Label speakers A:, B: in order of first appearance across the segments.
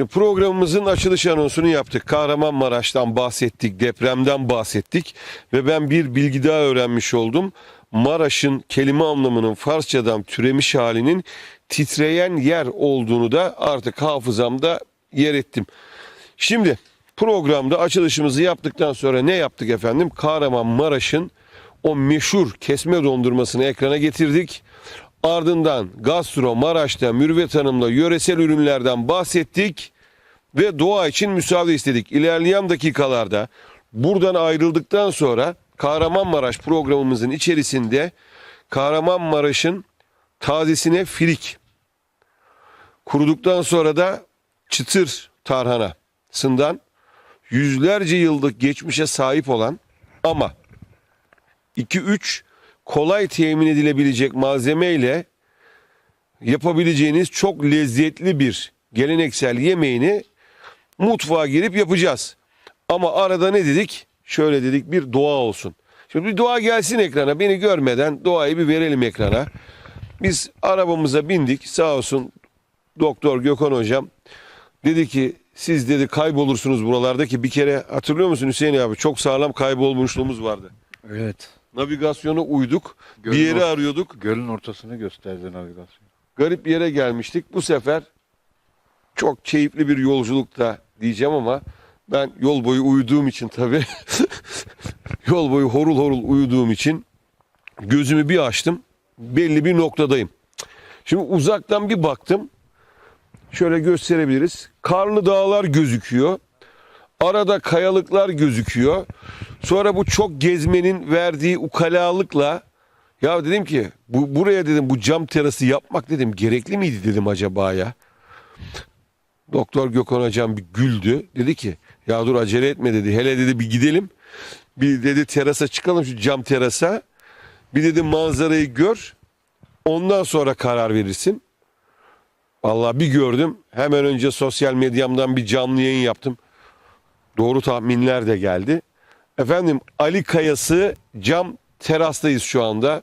A: Şimdi programımızın açılış anonsunu yaptık. Kahramanmaraş'tan bahsettik, depremden bahsettik ve ben bir bilgi daha öğrenmiş oldum. Maraş'ın kelime anlamının Farsçadan türemiş halinin titreyen yer olduğunu da artık hafızamda yer ettim. Şimdi programda açılışımızı yaptıktan sonra ne yaptık efendim? Kahramanmaraş'ın o meşhur kesme dondurmasını ekrana getirdik. Ardından Gastro Maraş'ta Mürvet Hanım'la yöresel ürünlerden bahsettik ve doğa için müsaade istedik. İlerleyen dakikalarda buradan ayrıldıktan sonra Kahramanmaraş programımızın içerisinde Kahramanmaraş'ın tazesine filik, kuruduktan sonra da çıtır tarhanasından yüzlerce yıllık geçmişe sahip olan ama 2-3 kolay temin edilebilecek malzemeyle yapabileceğiniz çok lezzetli bir geleneksel yemeğini mutfağa girip yapacağız. Ama arada ne dedik? Şöyle dedik bir doğa olsun. Şimdi bir doğa gelsin ekrana beni görmeden doğayı bir verelim ekrana. Biz arabamıza bindik sağ olsun Doktor Gökhan hocam dedi ki siz dedi kaybolursunuz buralarda ki bir kere hatırlıyor musun Hüseyin abi çok sağlam kaybolmuşluğumuz vardı.
B: Evet.
A: Navigasyona uyduk.
B: Gölün
A: bir yeri
B: or-
A: arıyorduk.
B: Gölün ortasını gösterdi navigasyon.
A: Garip bir yere gelmiştik. Bu sefer çok keyifli bir yolculukta diyeceğim ama ben yol boyu uyuduğum için tabii yol boyu horul horul uyuduğum için gözümü bir açtım. Belli bir noktadayım. Şimdi uzaktan bir baktım. Şöyle gösterebiliriz. Karlı dağlar gözüküyor. Arada kayalıklar gözüküyor. Sonra bu çok gezmenin verdiği ukalalıkla ya dedim ki bu buraya dedim bu cam terası yapmak dedim gerekli miydi dedim acaba ya. Doktor Gökhan hocam bir güldü. Dedi ki ya dur acele etme dedi. Hele dedi bir gidelim. Bir dedi terasa çıkalım şu cam terasa. Bir dedi manzarayı gör. Ondan sonra karar verirsin. Vallahi bir gördüm. Hemen önce sosyal medyamdan bir canlı yayın yaptım. Doğru tahminler de geldi. Efendim Ali Kayası cam terastayız şu anda.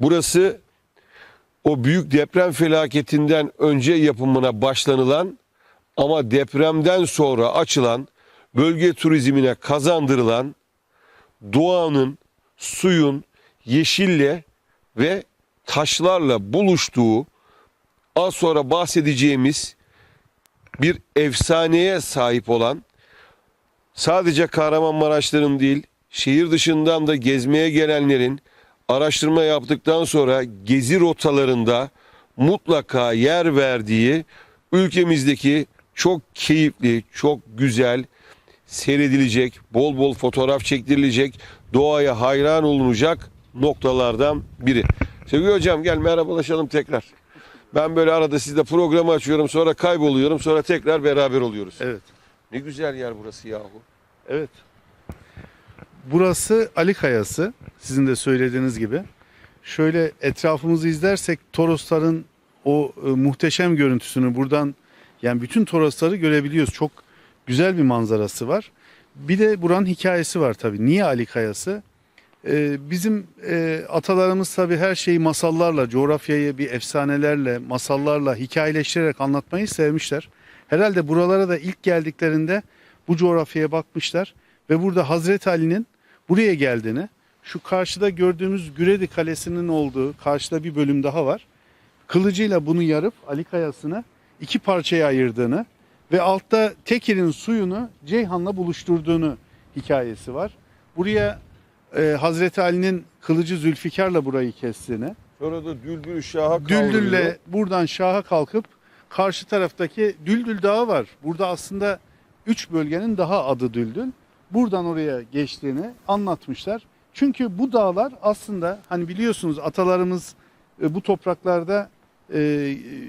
A: Burası o büyük deprem felaketinden önce yapımına başlanılan ama depremden sonra açılan bölge turizmine kazandırılan doğanın, suyun, yeşille ve taşlarla buluştuğu az sonra bahsedeceğimiz bir efsaneye sahip olan sadece Kahramanmaraşların değil şehir dışından da gezmeye gelenlerin araştırma yaptıktan sonra gezi rotalarında mutlaka yer verdiği ülkemizdeki çok keyifli, çok güzel, seyredilecek, bol bol fotoğraf çektirilecek, doğaya hayran olunacak noktalardan biri. Sevgili hocam gel merhabalaşalım tekrar. Ben böyle arada sizde programı açıyorum sonra kayboluyorum sonra tekrar beraber oluyoruz.
C: Evet.
A: Ne güzel yer burası yahu.
C: Evet. Burası Ali Kayası. Sizin de söylediğiniz gibi. Şöyle etrafımızı izlersek Torosların o e, muhteşem görüntüsünü buradan yani bütün Torosları görebiliyoruz. Çok güzel bir manzarası var. Bir de buranın hikayesi var tabii. Niye Ali Kayası? Ee, bizim e, atalarımız tabii her şeyi masallarla, coğrafyayı bir efsanelerle, masallarla, hikayeleştirerek anlatmayı sevmişler. Herhalde buralara da ilk geldiklerinde bu coğrafyaya bakmışlar ve burada Hazreti Ali'nin buraya geldiğini, şu karşıda gördüğümüz Güredi Kalesi'nin olduğu karşıda bir bölüm daha var. Kılıcıyla bunu yarıp Ali Kayası'nı iki parçaya ayırdığını ve altta Tekir'in suyunu Ceyhan'la buluşturduğunu hikayesi var. Buraya e, Hazreti Ali'nin kılıcı Zülfikar'la burayı kestiğini,
A: Sonra da Düldül Şah'a kaldırıyor.
C: Düldül'le buradan Şah'a kalkıp karşı taraftaki Düldül Dağı var. Burada aslında üç bölgenin daha adı Düldül. Buradan oraya geçtiğini anlatmışlar. Çünkü bu dağlar aslında hani biliyorsunuz atalarımız e, bu topraklarda e,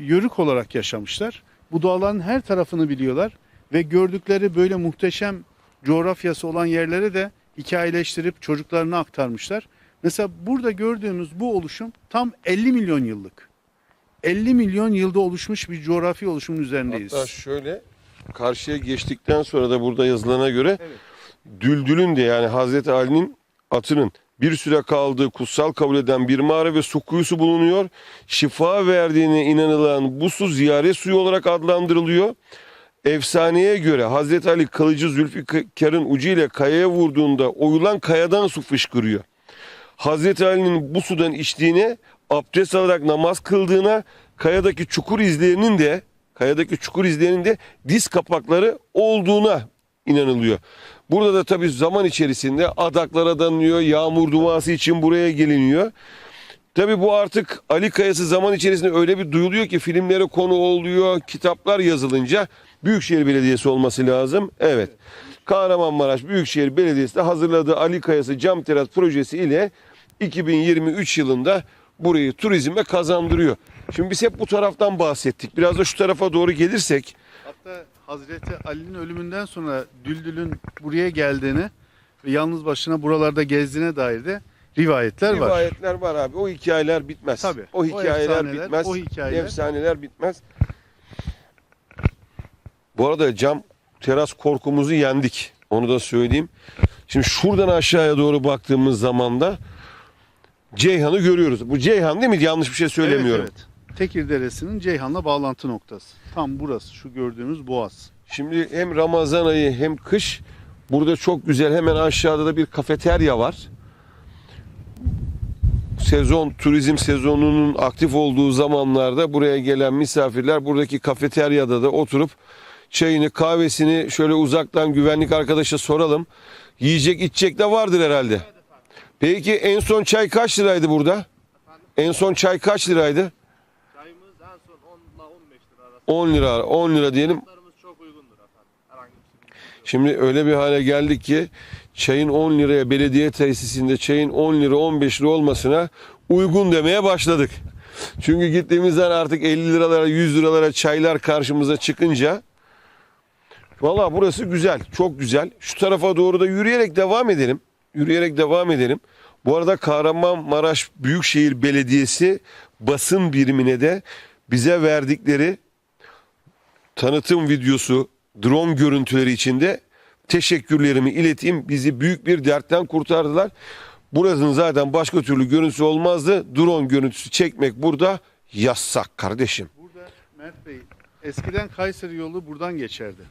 C: yörük olarak yaşamışlar. Bu dağların her tarafını biliyorlar ve gördükleri böyle muhteşem coğrafyası olan yerlere de hikayeleştirip çocuklarına aktarmışlar. Mesela burada gördüğümüz bu oluşum tam 50 milyon yıllık. 50 milyon yılda oluşmuş bir coğrafi oluşumun üzerindeyiz.
A: Hatta şöyle karşıya geçtikten sonra da burada yazılana göre
C: Evet.
A: Düldül'ün de yani Hazreti Ali'nin atının bir süre kaldığı kutsal kabul eden bir mağara ve su kuyusu bulunuyor. Şifa verdiğine inanılan bu su ziyaret suyu olarak adlandırılıyor. Efsaneye göre Hazreti Ali kılıcı Zülfikar'ın ucu ile kayaya vurduğunda oyulan kayadan su fışkırıyor. Hazreti Ali'nin bu sudan içtiğine, abdest alarak namaz kıldığına, kayadaki çukur izlerinin de kayadaki çukur izlerinin de diz kapakları olduğuna inanılıyor. Burada da tabii zaman içerisinde adaklar adanıyor, yağmur duası için buraya geliniyor. Tabii bu artık Ali Kayası zaman içerisinde öyle bir duyuluyor ki filmlere konu oluyor, kitaplar yazılınca Büyükşehir Belediyesi olması lazım. Evet. Kahramanmaraş Büyükşehir Belediyesi de hazırladığı Ali Kayası Cam Teras projesi ile 2023 yılında burayı turizme kazandırıyor. Şimdi biz hep bu taraftan bahsettik. Biraz da şu tarafa doğru gelirsek
C: Hatta Hazreti Ali'nin ölümünden sonra Düldül'ün buraya geldiğini ve yalnız başına buralarda gezdiğine dair de rivayetler var.
A: rivayetler var abi. O hikayeler bitmez.
C: Tabii.
A: O hikayeler
C: efsaneler,
A: bitmez.
C: o hikayeler.
A: Efsaneler bitmez. Bu arada cam teras korkumuzu yendik. Onu da söyleyeyim. Şimdi şuradan aşağıya doğru baktığımız zaman da Ceyhan'ı görüyoruz. Bu Ceyhan değil mi? Yanlış bir şey söylemiyorum.
C: Evet, evet. Tekir Deresi'nin Ceyhan'la bağlantı noktası. Tam burası şu gördüğümüz boğaz.
A: Şimdi hem Ramazan ayı hem kış burada çok güzel hemen aşağıda da bir kafeterya var. Sezon turizm sezonunun aktif olduğu zamanlarda buraya gelen misafirler buradaki kafeteryada da oturup çayını kahvesini şöyle uzaktan güvenlik arkadaşa soralım. Yiyecek içecek de vardır herhalde. Peki en son çay kaç liraydı burada? En son çay kaç liraydı?
D: Çayımız en son 10 ile 15 lira arası.
A: 10 lira. 10 lira diyelim.
D: Çok uygundur efendim. Herhangi bir.
A: Şimdi öyle bir hale geldik ki çayın 10 liraya belediye tesisinde çayın 10 lira 15 lira olmasına uygun demeye başladık. Çünkü gittiğimizden artık 50 liralara 100 liralara çaylar karşımıza çıkınca Valla burası güzel, çok güzel. Şu tarafa doğru da yürüyerek devam edelim. Yürüyerek devam edelim. Bu arada Kahramanmaraş Büyükşehir Belediyesi basın birimine de bize verdikleri tanıtım videosu, drone görüntüleri içinde teşekkürlerimi ileteyim. Bizi büyük bir dertten kurtardılar. Burasının zaten başka türlü görüntüsü olmazdı. Drone görüntüsü çekmek burada yasak kardeşim.
C: Burada Mert Bey eskiden Kayseri yolu buradan geçerdi.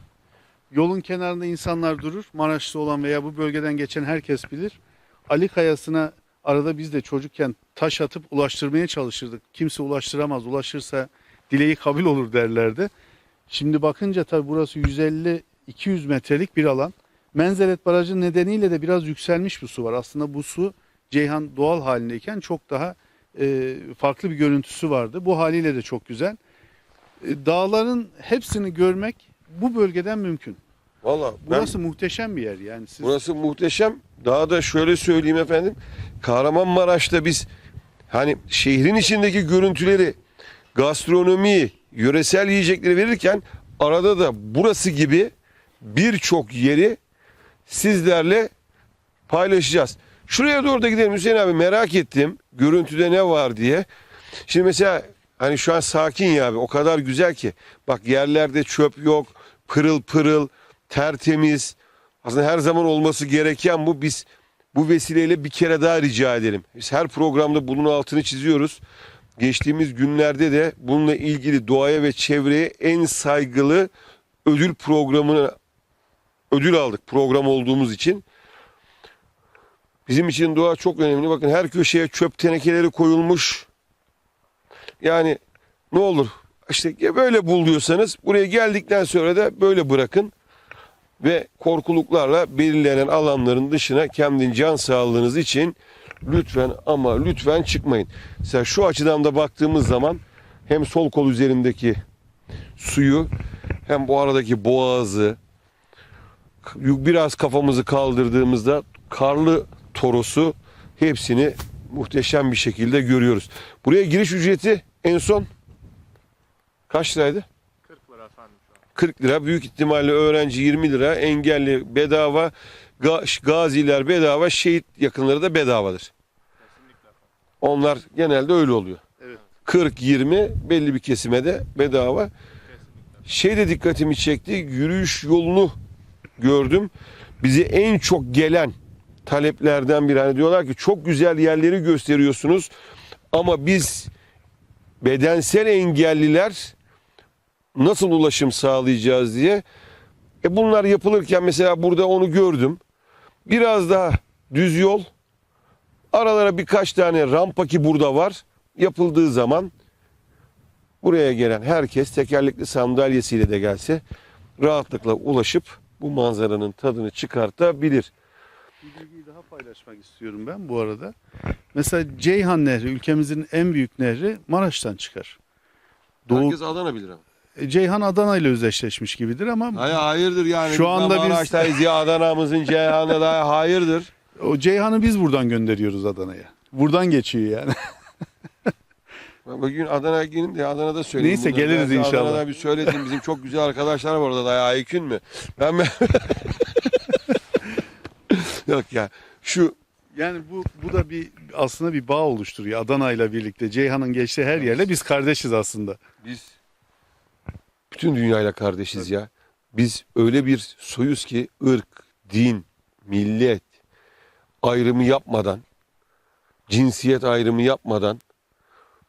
C: Yolun kenarında insanlar durur. Maraşlı olan veya bu bölgeden geçen herkes bilir. Ali Kayası'na arada biz de çocukken taş atıp ulaştırmaya çalışırdık. Kimse ulaştıramaz. Ulaşırsa dileği kabul olur derlerdi. Şimdi bakınca tabii burası 150-200 metrelik bir alan. Menzelet Barajı nedeniyle de biraz yükselmiş bir su var. Aslında bu su Ceyhan doğal halindeyken çok daha e, farklı bir görüntüsü vardı. Bu haliyle de çok güzel. E, dağların hepsini görmek bu bölgeden mümkün.
A: Valla ben
C: Burası muhteşem bir yer yani. Siz
A: Burası muhteşem. Daha da şöyle söyleyeyim efendim. Kahramanmaraş'ta biz hani şehrin içindeki görüntüleri, gastronomiyi, yöresel yiyecekleri verirken arada da burası gibi birçok yeri sizlerle paylaşacağız. Şuraya doğru da gidelim Hüseyin abi merak ettim. Görüntüde ne var diye. Şimdi mesela hani şu an sakin ya abi o kadar güzel ki. Bak yerlerde çöp yok. Pırıl pırıl, tertemiz. Aslında her zaman olması gereken bu. Biz bu vesileyle bir kere daha rica edelim. Biz her programda bunun altını çiziyoruz. Geçtiğimiz günlerde de bununla ilgili doğaya ve çevreye en saygılı ödül programına ödül aldık program olduğumuz için. Bizim için doğa çok önemli. Bakın her köşeye çöp tenekeleri koyulmuş. Yani ne olur işte böyle buluyorsanız buraya geldikten sonra da böyle bırakın ve korkuluklarla belirlenen alanların dışına kendi can sağlığınız için lütfen ama lütfen çıkmayın. Mesela şu açıdan da baktığımız zaman hem sol kol üzerindeki suyu hem bu aradaki boğazı biraz kafamızı kaldırdığımızda karlı Toros'u hepsini muhteşem bir şekilde görüyoruz. Buraya giriş ücreti en son kaç liraydı?
D: 40 lira efendim şu an.
A: 40 lira. Büyük ihtimalle öğrenci 20 lira. Engelli bedava. Ga- gaziler bedava. Şehit yakınları da bedavadır.
D: Kesinlikle.
A: Onlar genelde öyle oluyor.
C: Evet.
A: 40-20 belli bir kesime de bedava.
D: Kesinlikle.
A: Şey de dikkatimi çekti. Yürüyüş yolunu gördüm. Bizi en çok gelen taleplerden biri. Hani diyorlar ki çok güzel yerleri gösteriyorsunuz ama biz bedensel engelliler nasıl ulaşım sağlayacağız diye. E bunlar yapılırken mesela burada onu gördüm. Biraz daha düz yol. Aralara birkaç tane rampa ki burada var. Yapıldığı zaman buraya gelen herkes tekerlekli sandalyesiyle de gelse rahatlıkla ulaşıp bu manzaranın tadını çıkartabilir.
C: Bir bilgiyi daha paylaşmak istiyorum ben bu arada. Mesela Ceyhan Nehri ülkemizin en büyük nehri Maraş'tan çıkar. Doğu,
A: Herkes Adana bilir ama.
C: Ceyhan Adana ile özdeşleşmiş gibidir ama
A: Hayır hayırdır yani.
C: Şu anda biz-
A: Maraş'tayız ya Adana'mızın Ceyhan'da da hayırdır.
C: o Ceyhan'ı biz buradan gönderiyoruz Adana'ya. Buradan geçiyor yani.
A: Bugün Adana'ya gelin de Adana'da söyleyeyim.
C: Neyse,
A: bunları.
C: geliriz
A: Ben size
C: inşallah.
A: Adana'da bir söyledim. Bizim çok güzel arkadaşlar var orada da ya Aykün mü? Ben ben... Yok ya şu
C: Yani bu bu da bir aslında bir bağ oluşturuyor Adana ile birlikte. Ceyhan'ın geçtiği her yerle biz kardeşiz aslında.
A: biz bütün dünyayla kardeşiz ya. Biz öyle bir soyuz ki ırk, din, millet ayrımı yapmadan, cinsiyet ayrımı yapmadan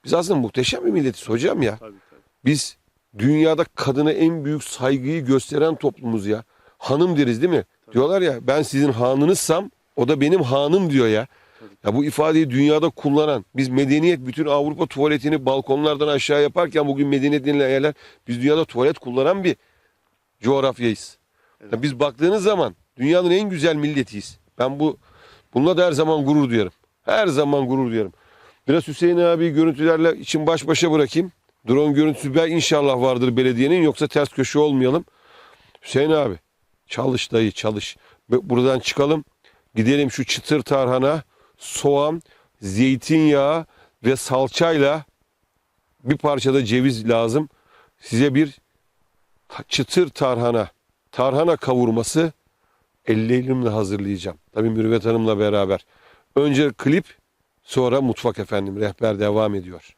A: biz aslında muhteşem bir milletiz hocam ya.
C: Tabii tabii.
A: Biz dünyada kadına en büyük saygıyı gösteren toplumuz ya. Hanım deriz değil mi? Diyorlar ya ben sizin hanınızsam o da benim hanım diyor ya. Ya bu ifadeyi dünyada kullanan biz medeniyet bütün Avrupa tuvaletini balkonlardan aşağı yaparken bugün medeniyet denilen yerler biz dünyada tuvalet kullanan bir coğrafyayız. Ya biz baktığınız zaman dünyanın en güzel milletiyiz. Ben bu bununla da her zaman gurur duyarım. Her zaman gurur duyarım. Biraz Hüseyin abi görüntülerle için baş başa bırakayım. Drone görüntüsü ben inşallah vardır belediyenin yoksa ters köşe olmayalım. Hüseyin abi çalış dayı çalış. Buradan çıkalım. Gidelim şu çıtır tarhana, soğan, zeytinyağı ve salçayla bir parça da ceviz lazım. Size bir çıtır tarhana, tarhana kavurması elle elimle hazırlayacağım. Tabii Mürüvvet Hanım'la beraber. Önce klip, sonra mutfak efendim. Rehber devam ediyor.